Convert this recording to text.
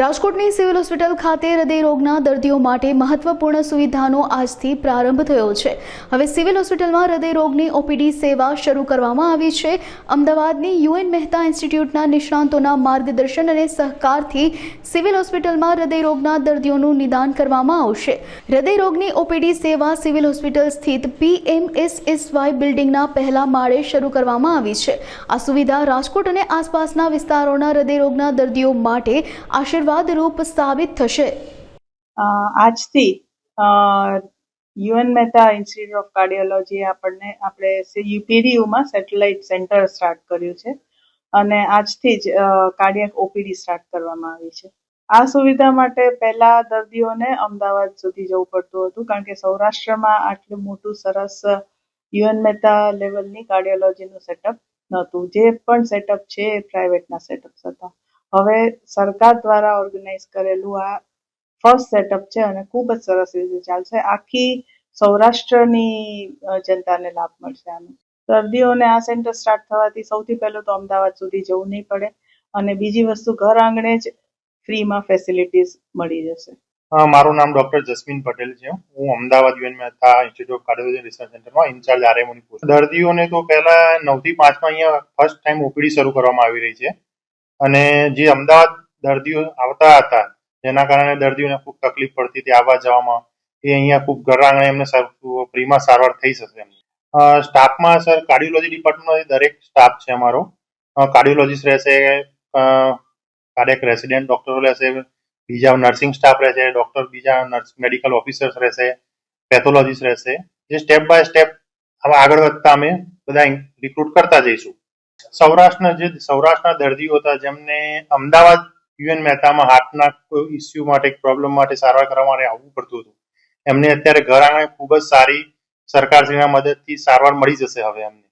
રાજકોટની civil hospital ખાતે હૃદયરોગના દર્દીઓ માટે મહત્વપૂર્ણ સુવિધાનો આજથી પ્રારંભ થયો છે. હવે સિવિલ હોસ્પિટલમાં હૃદયરોગની ઓપીડી સેવા શરૂ કરવામાં આવી છે. અમદાવાદની યુએન મહેતા ઇન્સ્ટિટ્યૂટના નિષ્ણાંતોના માર્ગદર્શન અને સહકારથી સિવિલ હોસ્પિટલમાં હૃદયરોગના દર્દીઓનું નિદાન કરવામાં આવશે. હૃદયરોગની ઓપીડી સેવા સિવિલ હોસ્પિટલ સ્થિત પીએમએસએસવાય બિલ્ડિંગના પહેલા માળે શરૂ કરવામાં આવી છે. આ સુવિધા રાજકોટ અને આસપાસના વિસ્તારોના હૃદયરોગના દર્દીઓ માટે આશીર્વાદરૂપ સાબિત થશે. આજથી UN Mehta institute of cardiology આપણને, આપણે યુપીડીયુમાં સેટેલાઇટ સેન્ટર સ્ટાર્ટ કર્યું છે. અને આજથી જ કાર્ડિયક ઓપીડી સ્ટાર્ટ કરવામાં આવી છે. આ સુવિધા માટે પહેલા દર્દીઓને અમદાવાદ સુધી જવું પડતું હતું, કારણ કે સૌરાષ્ટ્રમાં આટલું મોટું સરસ યુએન મહેતા લેવલની કાર્ડિયોલોજીનું સેટઅપ નહોતું. જે પણ સેટઅપ છે એ પ્રાઇવેટના સેટઅપ્સ હતા. હવે સરકાર દ્વારા ઓર્ગેનાઇઝ કરેલું આ ફર્સ્ટ સેટઅપ છે અને ખૂબ જ સરસ રીતે ચાલશે. આખી સૌરાષ્ટ્રની જનતાને લાભ મળશે આનો. દર્દીઓને આ સેન્ટર સ્ટાર્ટ થવાથી સૌથી પહેલું તો અમદાવાદ સુધી જવું નહીં પડે અને બીજી વસ્તુ ઘર આંગણે જ ફ્રીમાં ફેસિલિટીઝ મળી જશે. મારું નામ ડોક્ટર જસ્મીન પટેલ છે. હું Ahmedabad UN Mehta institute of cardiology research સેન્ટરમાં ઇન્ચાર્જ આરએમઓની પોસ્ટ દર્દીઓને તો પહેલા નવથી પાંચમાં અહીંયા ફર્સ્ટ ટાઈમ ઓપીડી શરૂ કરવામાં આવી રહી છે. અને જે અમદાવાદ દર્દીઓ આવતા હતા, જેના કારણે દર્દીઓને ખૂબ તકલીફ પડતી હતી આવવા જવામાં, એ અહીંયા ખૂબ ઘર આંગણે એમને ફ્રીમાં સારવાર થઈ શકે સ્ટાફમાં સર, કાર્ડિયોલોજી ડિપાર્ટમેન્ટનો દરેક સ્ટાફ છે અમારો. કાર્ડિયોલોજીસ્ટ રહેશે કાર્ડિયક રેસિડેન્ટ ડોક્ટરો રહેશે, બીજા નર્સિંગ સ્ટાફ રહેશે, ડોક્ટર, બીજા નર્સ, મેડિકલ ઓફિસર્સ રહેશે, પેથોલોજીસ્ટ રહેશે. જે સ્ટેપ બાય સ્ટેપ આગળ વધતા અમે બધા રિક્રુટ કરતા જઈશું. સૌરાષ્ટ્રના જે સૌરાષ્ટ્રના દર્દીઓ હતા, જેમને અમદાવાદ યુએન મહેતામાં હાર્ટના કોઈ ઇસ્યુ માટે પ્રોબ્લેમ માટે સારવાર કરવા માટે આવવું પડતું હતું. એમને અત્યારે ઘર આંગણે ખૂબ જ સારી સરકારશ્રીના મદદથી સારવાર મળી જશે હવે એમને.